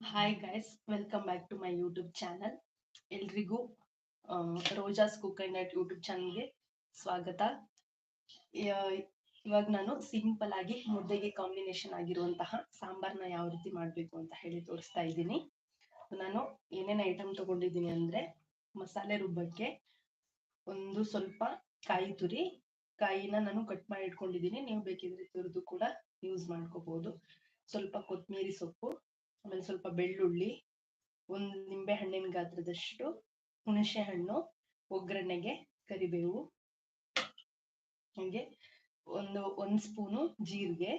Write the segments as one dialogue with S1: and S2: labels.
S1: Hi guys welcome back to my YouTube channel ಎಲ್ರಿಗೂ Roja's cook and nut YouTube ಚಾನಲ್ಗೆ ಸ್ವಾಗತ. ಇವಾಗ ನಾನು ಸಿಂಪಲ್ ಆಗಿ ಮುದ್ದೆಗೆ ಕಾಂಬಿನೇಷನ್ ಆಗಿರುವಂತಹ ಸಾಂಬಾರ್ನ ಯಾವ ರೀತಿ ಮಾಡಬೇಕು ಅಂತ ಹೇಳಿ ತೋರಿಸ್ತಾ ಇದ್ದೀನಿ. ನಾನು ಏನೇನು ಐಟಮ್ ತಗೊಂಡಿದ್ದೀನಿ ಅಂದ್ರೆ ಮಸಾಲೆ ರುಬ್ಬಕ್ಕೆ ಒಂದು ಸ್ವಲ್ಪ ಕಾಯಿ ತುರಿ, ಕಾಯಿನ ನಾನು ಕಟ್ ಮಾಡಿ ಇಟ್ಕೊಂಡಿದ್ದೀನಿ. ನೀವು ಬೇಕಿದ್ರೆ ತುರಿದು ಕೂಡ ಯೂಸ್ ಮಾಡ್ಕೋಬಹುದು ಸ್ವಲ್ಪ ಕೊತ್ತಂಬರಿ ಸೊಪ್ಪು ಆಮೇಲೆ ಸ್ವಲ್ಪ ಬೆಳ್ಳುಳ್ಳಿ, ಒಂದು ನಿಂಬೆ ಹಣ್ಣಿನ ಗಾತ್ರದಷ್ಟು ಹುಣಸೆ ಹಣ್ಣು, ಒಗ್ಗರಣೆಗೆ ಕರಿಬೇವು, ಹಂಗೆ ಒಂದು, ಒಂದ್ ಸ್ಪೂನು ಜೀರಿಗೆ.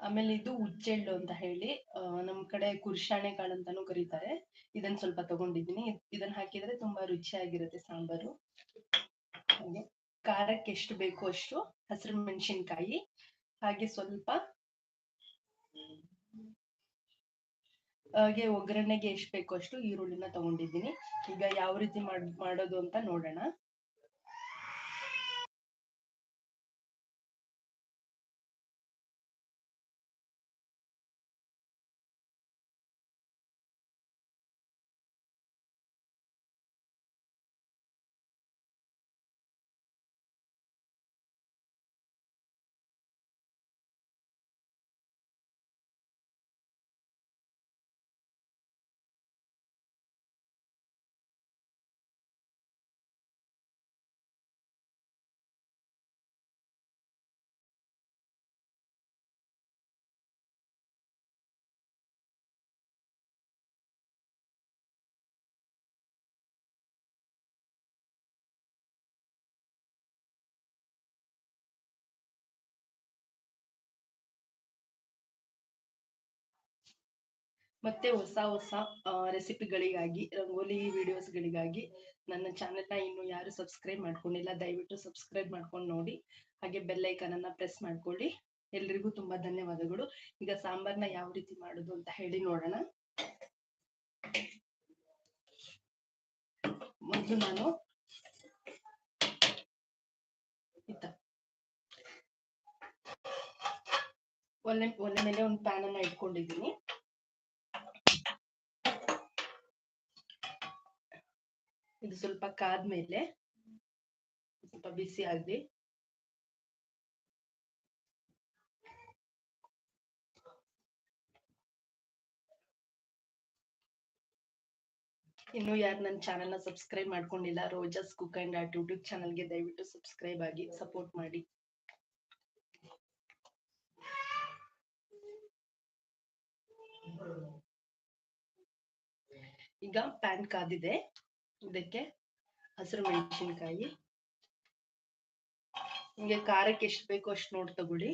S1: ಆಮೇಲೆ ಇದು ಉಚ್ಚೆಳ್ಳು ಅಂತ ಹೇಳಿ ನಮ್ ಕಡೆ ಕುರ್ಶಾಣೆ ಕಾಳು ಅಂತಾನು ಕರೀತಾರೆ. ಇದನ್ನ ಸ್ವಲ್ಪ ತಗೊಂಡಿದ್ದೀನಿ. ಇದನ್ ಹಾಕಿದ್ರೆ ತುಂಬಾ ರುಚಿಯಾಗಿರುತ್ತೆ ಸಾಂಬಾರು. ಹಾಗೆ, ಖಾರಕ್ಕೆ ಎಷ್ಟು ಬೇಕು ಅಷ್ಟು, ಹಸಿರು ಮೆಣಸಿನ್ಕಾಯಿ, ಹಾಗೆ ಸ್ವಲ್ಪ ಹಾಗೆ ಒಗ್ಗರಣೆಗೆ ಎಷ್ಟು ಬೇಕೋ ಅಷ್ಟು ಈರುಳ್ಳಿನ ತಗೊಂಡಿದ್ದೀನಿ. ಈಗ ಯಾವ ರೀತಿ ಮಾಡ್ ಮಾಡೋದು ಅಂತ ನೋಡೋಣ. ಮತ್ತೆ ಹೊಸ ಹೊಸ ರೆಸಿಪಿಗಳಿಗಾಗಿ ರಂಗೋಲಿ ವಿಡಿಯೋಸ್ಗಳಿಗಾಗಿ ನನ್ನ ಚಾನೆಲ್ನ ಇನ್ನು ಯಾರು ಸಬ್ಸ್ಕ್ರೈಬ್ ಮಾಡ್ಕೊಂಡಿಲ್ಲ, ದಯವಿಟ್ಟು ಸಬ್ಸ್ಕ್ರೈಬ್ ಮಾಡ್ಕೊಂಡು ನೋಡಿ. ಹಾಗೆ ಬೆಲ್ ಅನ್ನ ಪ್ರೆಸ್ ಮಾಡ್ಕೊಳ್ಳಿ. ಎಲ್ರಿಗೂ ತುಂಬಾ ಧನ್ಯವಾದಗಳು. ಈಗ ಸಾಂಬಾರ್ನ ಯಾವ ರೀತಿ ಮಾಡೋದು ಅಂತ ಹೇಳಿ ನೋಡೋಣ. ಮೊದಲು ನಾನು ಒಲೆ ಒಲೆ ಮೇಲೆ ಒಂದು ಪ್ಯಾನ್ ಅನ್ನ ಇಟ್ಕೊಂಡಿದ್ದೀನಿ. ಇದು ಸ್ವಲ್ಪ ಕಾದ್ಮೇಲೆ ಸ್ವಲ್ಪ ಬಿಸಿ ಆಗ್ಲಿ. ಇನ್ನು ಯಾರು ನನ್ನ ಚಾನೆಲ್ನ ಸಬ್ಸ್ಕ್ರೈಬ್ ಮಾಡ್ಕೊಂಡಿಲ್ಲ, Roja's cook and art YouTube ಚಾನಲ್ಗೆ ದಯವಿಟ್ಟು ಸಬ್ಸ್ಕ್ರೈಬ್ ಆಗಿ, ಸಪೋರ್ಟ್ ಮಾಡಿ. ಈಗ ಪ್ಯಾನ್ ಕಾದಿದೆ. ಇದಕ್ಕೆ ಹಸಿರು ಮೆಣಸಿನ್ಕಾಯಿ ನಿಮಗೆ ಖಾರಕ್ಕೆ ಎಷ್ಟು ಬೇಕೋ ಅಷ್ಟು ನೋಡಿ ತಗೊಳ್ಳಿ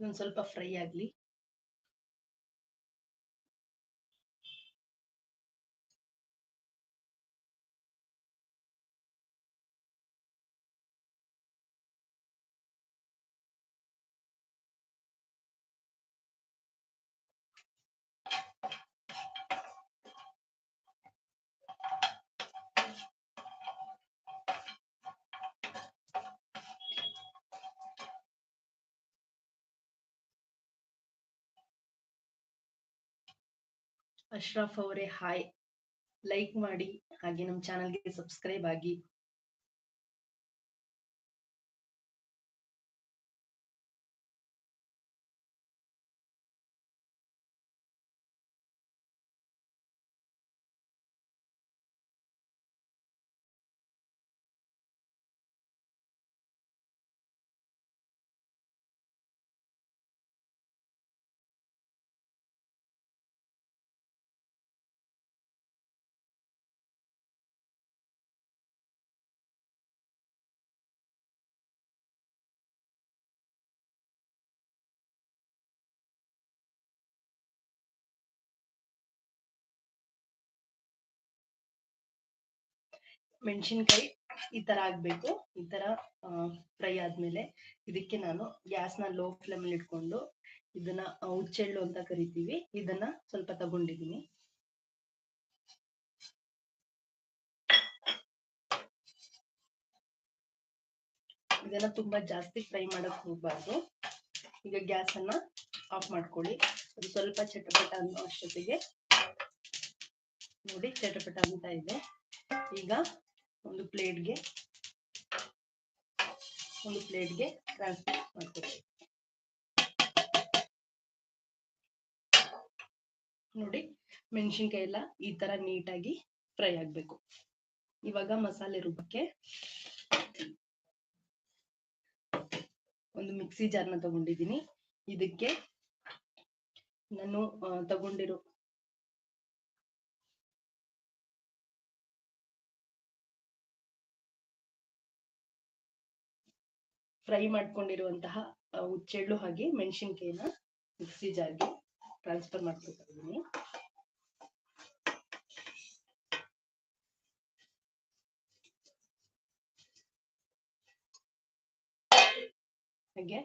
S1: ಒಂದ್ ಸ್ವಲ್ಪ ಫ್ರೈ ಆಗ್ಲಿ ಅಶ್ರಫ್ ಅವರೇ ಹಾಯ್. ಲೈಕ್ ಮಾಡಿ ಹಾಗೆ ನಮ್ಮ ಚಾನಲ್ಗೆ ಸಬ್ಸ್ಕ್ರೈಬ್ ಆಗಿ. ಮೆಣಸಿನ್ಕಾಯಿ ಈ ತರ ಆಗ್ಬೇಕು. ಈ ತರ ಫ್ರೈ ಆದ್ಮೇಲೆ ಇದಕ್ಕೆ ನಾನು ಗ್ಯಾಸ್ನ ಲೋ ಫ್ಲೇಮ್ ಅಲ್ಲಿ ಇಟ್ಕೊಂಡು ಇದನ್ನ ಹುಚ್ಚೆಳ್ಳು ಅಂತ ಕರೀತೀವಿ. ಇದನ್ನ ಸ್ವಲ್ಪ ತಗೊಂಡಿದೀನಿ. ಇದನ್ನ ತುಂಬಾ ಜಾಸ್ತಿ ಫ್ರೈ ಮಾಡಕ್ ಹೋಗ್ಬಾರ್ದು. ಈಗ ಗ್ಯಾಸ್ ಅನ್ನ ಆಫ್ ಮಾಡ್ಕೊಳ್ಳಿ. ಅದು ಸ್ವಲ್ಪ ಚಟಪಟ ಅನ್ನೋ ಅಷ್ಟೊತ್ತಿಗೆ ನೋಡಿ ಚಟಪಟ ಅಂತ ಇದೆ. ಈಗ ಒಂದು ಪ್ಲೇಟ್ಗೆ ಒಂದು ಪ್ಲೇಟ್ಗೆ ಟ್ರಾನ್ಸ್ಫರ್ ಮಾಡ್ಕೋಬೇಕು. ನೋಡಿ, ಮೆಣಸಿನ್ಕಾಯಿ ಎಲ್ಲ ಈ ತರ ನೀಟಾಗಿ ಫ್ರೈ ಆಗ್ಬೇಕು. ಇವಾಗ ಮಸಾಲೆ ರುಬ್ಬಕ್ಕೆ ಒಂದು ಮಿಕ್ಸಿ ಜಾರ್ನ ತಗೊಂಡಿದ್ದೀನಿ. ಇದಕ್ಕೆ ನಾನು ತಗೊಂಡಿರೋ ಫ್ರೈ ಮಾಡ್ಕೊಂಡಿರುವಂತಹ ಉಚ್ಚೆಳ್ಳು ಹಾಗೆ ಮೆಣಸಿನ್ಕಾಯಿನ ಮಿಕ್ಸಿ ಜಾರ್ಗೆ ಟ್ರಾನ್ಸ್ಫರ್ ಮಾಡ್ಕೊತಾ ಇದ್ದೀನಿ. ಹಾಗೆ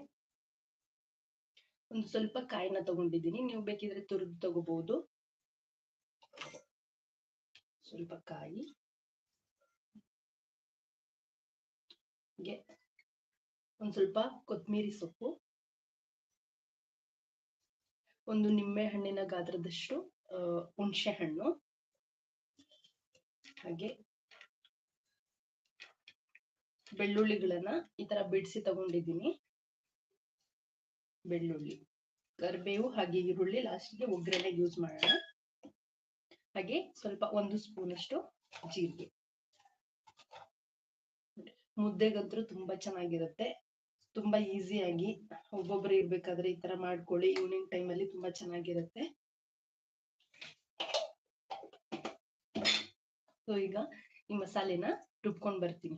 S1: ಒಂದು ಸ್ವಲ್ಪ ಕಾಯಿನ ತಗೊಂಡಿದ್ದೀನಿ. ನೀವು ಬೇಕಿದ್ರೆ ತುರಿದು ತಗೋಬಹುದು ಸ್ವಲ್ಪ ಕಾಯಿ. ಹಾಗೆ ಒಂದ್ ಸ್ವಲ್ಪ ಕೊತ್ತಂಬರಿ ಸೊಪ್ಪು, ಒಂದು ನಿಂಬೆ ಹಣ್ಣಿನ ಗಾತ್ರದಷ್ಟು ಹುಣಸೆ ಹಣ್ಣು, ಹಾಗೆ ಬೆಳ್ಳುಳ್ಳಿಗಳನ್ನ ಈ ತರ ಬಿಡಿಸಿ ತಗೊಂಡಿದ್ದೀನಿ. ಬೆಳ್ಳುಳ್ಳಿ, ಕರಿಬೇವು ಹಾಗೆ ಈರುಳ್ಳಿ ಲಾಸ್ಟ್ಗೆ ಒಗ್ಗರಣೆ ಯೂಸ್ ಮಾಡೋಣ. ಹಾಗೆ ಸ್ವಲ್ಪ ಒಂದು ಸ್ಪೂನ್ ಅಷ್ಟು ಜೀರಿಗೆ. ಮುದ್ದೆಗಂತೂ ತುಂಬಾ ಚೆನ್ನಾಗಿರುತ್ತೆ. ತುಂಬಾ ಈಸಿಯಾಗಿ ಒಬ್ಬೊಬ್ರು ಇರ್ಬೇಕಾದ್ರೆ ಈ ತರ ಮಾಡ್ಕೊಳ್ಳಿ. ಈವ್ನಿಂಗ್ ಟೈಮ್ ಅಲ್ಲಿ ತುಂಬಾ ಚೆನ್ನಾಗಿರುತ್ತೆ. ಸೊ ಈಗ ಈ ಮಸಾಲೆನ ರುಬ್ಕೊಂಡ್ ಬರ್ತೀನಿ.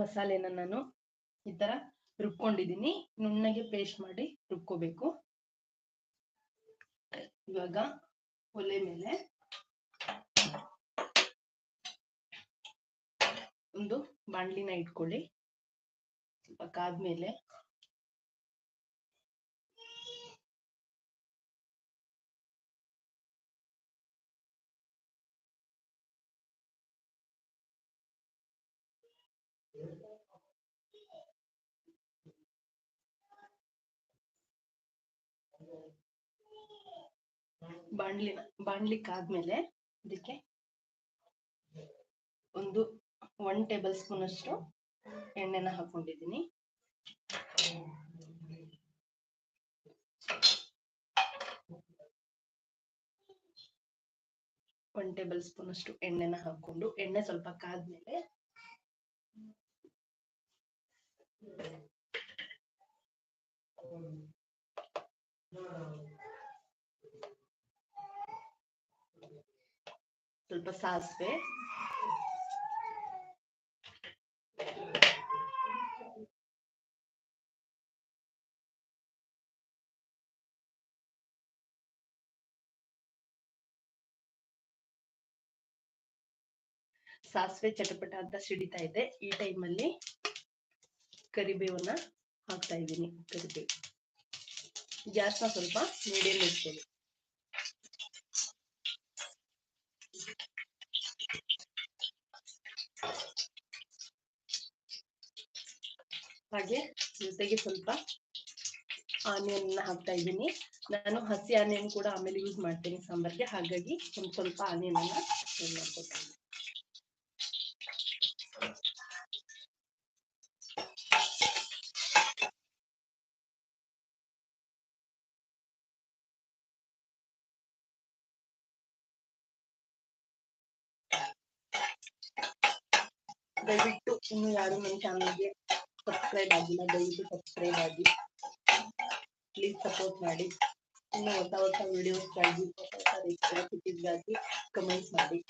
S1: ಮಸಾಲೆನ ನಾನು ಈ ತರ ರುಬ್ಕೊಂಡಿದೀನಿ ನುಣ್ಣಗೆ ಪೇಸ್ಟ್ ಮಾಡಿ ರುಬ್ಕೋಬೇಕು. ಇವಾಗ ಒಲೆ ಮೇಲೆ ಒಂದು ಬಾಣ್ಲಿನ ಇಟ್ಕೊಳ್ಳಿ. ಸ್ವಲ್ಪ ಕಾದ್ಮೇಲೆ ಬಾಣ್ಲಿನ ಬಾಣ್ಲಿ ಕಾದ್ಮೇಲೆ ಇದಕ್ಕೆ ಒಂದು ಒನ್ ಟೇಬಲ್ ಸ್ಪೂನ್ ಅಷ್ಟು ಎಣ್ಣೆನ ಹಾಕೊಂಡಿದ್ದೀನಿ ಒನ್ ಟೇಬಲ್ ಸ್ಪೂನ್ ಅಷ್ಟು ಎಣ್ಣೆನ ಹಾಕೊಂಡು ಎಣ್ಣೆ ಸ್ವಲ್ಪ ಕಾದ್ಮೇಲೆ ಸ್ವಲ್ಪ ಸಾಸಿವೆ. ಸಾಸಿವೆ ಚಟಪಟ ಅಂತ ಸಿಡಿತಾ ಇದೆ. ಈ ಟೈಮಲ್ಲಿ ಕರಿಬೇವನ್ನ ಹಾಕ್ತಾ ಇದ್ದೀನಿ. ಕರಿಬೇವು. ಗ್ಯಾಸ್ನ ಸ್ವಲ್ಪ ಮೀಡಿಯಂ ಇಡ್ತೀನಿ. ಹಾಗೆ ಜೊತೆಗೆ ಸ್ವಲ್ಪ ಆನಿಯನ್ ಹಾಕ್ತಾ ಇದ್ದೀನಿ. ನಾನು ಹಸಿ ಆನಿಯನ್ ಕೂಡ ಆಮೇಲೆ ಯೂಸ್ ಮಾಡ್ತೀನಿ ಸಾಂಬಾರ್ಗೆ. ಹಾಗಾಗಿ ಒಂದ್ ಸ್ವಲ್ಪ ಆನಿಯನ್ ಅನ್ನ ಮಾಡ್ಕೊತಾ ಇದ್ದೀನಿ ದಯವಿಟ್ಟು ಇನ್ನು ಯಾರು ನನ್ನ ಚಾನಲ್ಗೆ ಸಬ್ಸ್ಕ್ರೈಬ್ ಆಗಿಲ್ಲ ದಯವಿಟ್ಟು ಸಬ್ಸ್ಕ್ರೈಬ್ ಆಗಿ. ಪ್ಲೀಸ್ ಸಪೋರ್ಟ್ ಮಾಡಿ. ಇನ್ನು ಹೊಸ ಹೊಸ ವಿಡಿಯೋಸ್ಗಾಗಿ ಹೊಸ ಹೊಸ ರೆಸಿಪೀಸ್ಗಾಗಿ ಕಮೆಂಟ್ಸ್ ಮಾಡಿ.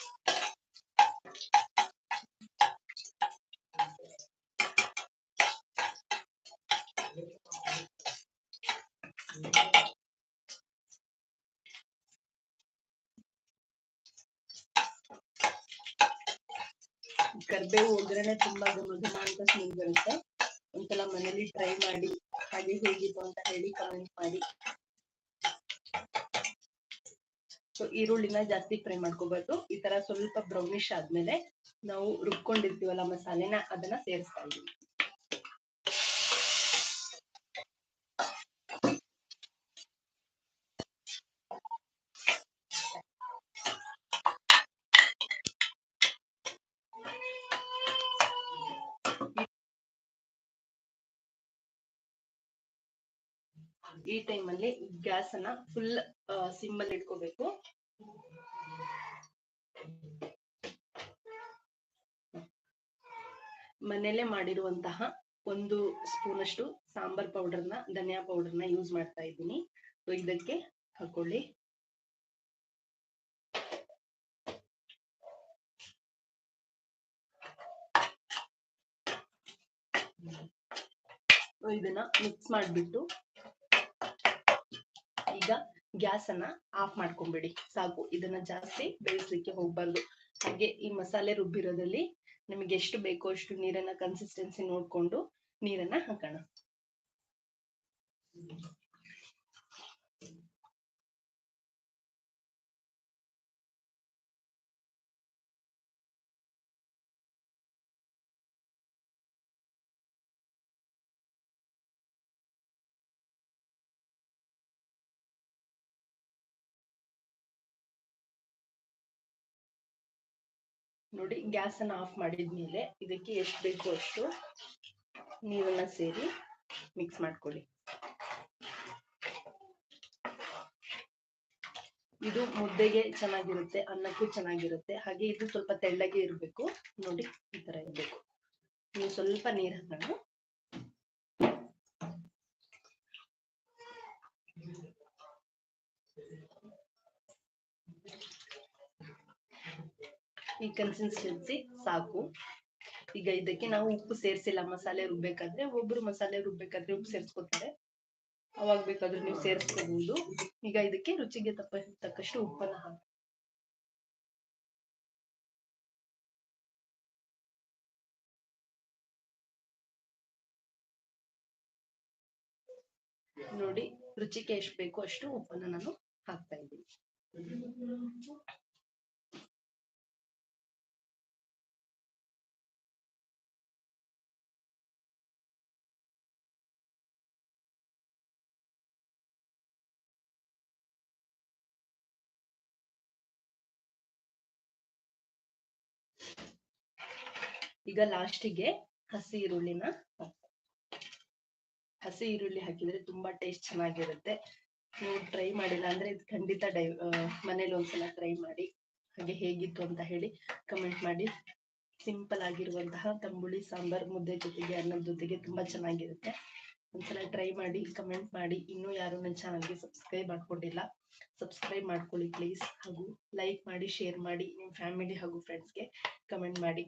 S1: ಕರ್ಬೇವು ಒಗ್ಗರಣೆ ತುಂಬಾ ಘಮ ಘಮ ಅಂತ ಸ್ಮೆಲ್ ಬರುತ್ತೆ. ಒಂದ್ಸಲ ಮನೇಲಿ ಟ್ರೈ ಮಾಡಿ, ಹಾಗೆ ಹೇಗಿತ್ತು ಅಂತ ಹೇಳಿ ಕಮೆಂಟ್ ಮಾಡಿ. ಸೊ ಈರುಳ್ಳಿನ ಜಾಸ್ತಿ ಫ್ರೈ ಮಾಡ್ಕೋಬಾರ್ದು. ಈ ತರ ಸ್ವಲ್ಪ ಬ್ರೌನಿಶ್ ಆದ್ಮೇಲೆ ನಾವು ರುಬ್ಕೊಂಡಿರ್ತೀವಲ್ಲ ಮಸಾಲೆನ, ಅದನ್ನ ಸೇರಿಸ್ತಾ ಇದೀವಿ ಈ ಟೈಮಲ್ಲಿ ಗ್ಯಾಸ್ ಅನ್ನ ಫುಲ್ ಸಿಮ್ ಅಲ್ಲಿ ಇಟ್ಕೋಬೇಕು. ಮನೆಯಲ್ಲೇ ಮಾಡಿರುವಂತಹ ಒಂದು ಸ್ಪೂನ್ ಅಷ್ಟು ಸಾಂಬಾರ್ ಪೌಡರ್ನ ಧನಿಯಾ ಪೌಡರ್ನ ಯೂಸ್ ಮಾಡ್ತಾ ಇದ್ದೀನಿ. ಸೊ ಇದಕ್ಕೆ ಹಾಕೊಳ್ಳಿ. ಇದನ್ನ ಮಿಕ್ಸ್ ಮಾಡ್ಬಿಟ್ಟು ಈಗ ಗ್ಯಾಸ್ ಅನ್ನ ಆಫ್ ಮಾಡ್ಕೊಂಡ್ಬಿಡಿ ಸಾಕು, ಇದನ್ನ ಜಾಸ್ತಿ ಬೇಯಿಸ್ಲಿಕ್ಕೆ ಹೋಗ್ಬಾರ್ದು. ಹಾಗೆ ಈ ಮಸಾಲೆ ರುಬ್ಬಿರೋದಲ್ಲಿ ನಿಮಗೆ ಎಷ್ಟು ಬೇಕೋ ಅಷ್ಟು ನೀರನ್ನ ಕನ್ಸಿಸ್ಟೆನ್ಸಿ ನೋಡ್ಕೊಂಡು ನೀರನ್ನ ಹಾಕೋಣ. ನೋಡಿ, ಗ್ಯಾಸ್ ಅನ್ನ ಆಫ್ ಮಾಡಿದ್ಮೇಲೆ ಇದಕ್ಕೆ ಎಷ್ಟು ಬೇಕೋ ಅಷ್ಟು ನೀರನ್ನ ಸೇರಿ ಮಿಕ್ಸ್ ಮಾಡ್ಕೊಳ್ಳಿ. ಇದು ಮುದ್ದೆಗೆ ಚೆನ್ನಾಗಿರುತ್ತೆ, ಅನ್ನಕ್ಕೂ ಚೆನ್ನಾಗಿರುತ್ತೆ. ಹಾಗೆ ಇದು ಸ್ವಲ್ಪ ತೆಳ್ಳಗೆ ಇರಬೇಕು. ನೋಡಿ, ಈ ತರ ಇರಬೇಕು. ನೀವು ಸ್ವಲ್ಪ ನೀರ್ ಹಾಕೋಣ. ಈ ಕನ್ಸಿಸ್ಟೆನ್ಸಿ ಸಾಕು. ಈಗ ಇದಕ್ಕೆ ನಾವು ಉಪ್ಪು ಸೇರಿಸಿಲ್ಲ, ಮಸಾಲೆ ರುಬ್ಬೇಕಾದ್ರೆ, ಒಬ್ರು ಮಸಾಲೆ ರುಬ್ಬೇಕಾದ್ರೆ ಉಪ್ಪು ಸೇರಿಸ್ಕೊತಾರೆ. ಅವಾಗ ಬೇಕಾದ್ರೆ ನೀವು ಸೇರಿಸ್ಕೋಬಹುದು ಈಗ ಇದಕ್ಕೆ ರುಚಿಗೆ ತಪ್ಪ, ತಕ್ಕಷ್ಟು ಉಪ್ಪನ್ನ ಹಾಕಿ. ನೋಡಿ, ರುಚಿಗೆ ಎಷ್ಟು ಬೇಕೋ ಅಷ್ಟು ಉಪ್ಪನ್ನ ನಾನು ಹಾಕ್ತಾ ಇದ್ದೀನಿ. ಈಗ ಲಾಸ್ಟಿಗೆ ಹಸಿ ಈರುಳ್ಳಿನ. ಹಸಿ ಈರುಳ್ಳಿ ಹಾಕಿದ್ರೆ ತುಂಬಾ ಟೇಸ್ಟ್ ಚೆನ್ನಾಗಿರುತ್ತೆ. ನೀವು ಟ್ರೈ ಮಾಡಿಲ್ಲ ಅಂದ್ರೆ ಇದು ಖಂಡಿತ ಡೈ ಮನೇಲಿ ಒಂದ್ಸಲ ಟ್ರೈ ಮಾಡಿ. ಹಾಗೆ ಹೇಗಿತ್ತು ಅಂತ ಹೇಳಿ ಕಮೆಂಟ್ ಮಾಡಿ. ಸಿಂಪಲ್ ಆಗಿರುವಂತಹ ತಂಬುಳಿ, ಸಾಂಬಾರ್, ಮುದ್ದೆ ಜೊತೆಗೆ ಅನ್ನದ ಜೊತೆಗೆ ತುಂಬಾ ಚೆನ್ನಾಗಿರುತ್ತೆ. ಒಂದ್ಸಲ ಟ್ರೈ ಮಾಡಿ ಕಮೆಂಟ್ ಮಾಡಿ. ಇನ್ನೂ ಯಾರು ನನ್ನ ಚಾನಲ್ಗೆ ಸಬ್ಸ್ಕ್ರೈಬ್ ಮಾಡ್ಕೊಂಡಿಲ್ಲ ಸಬ್ಸ್ಕ್ರೈಬ್ ಮಾಡ್ಕೊಳ್ಳಿ ಪ್ಲೀಸ್ ಹಾಗೂ ಲೈಕ್ ಮಾಡಿ ಶೇರ್ ಮಾಡಿ. ನಿಮ್ಮ ಫ್ಯಾಮಿಲಿ ಹಾಗೂ ಫ್ರೆಂಡ್ಸ್ಗೆ ಕಮೆಂಟ್ ಮಾಡಿ.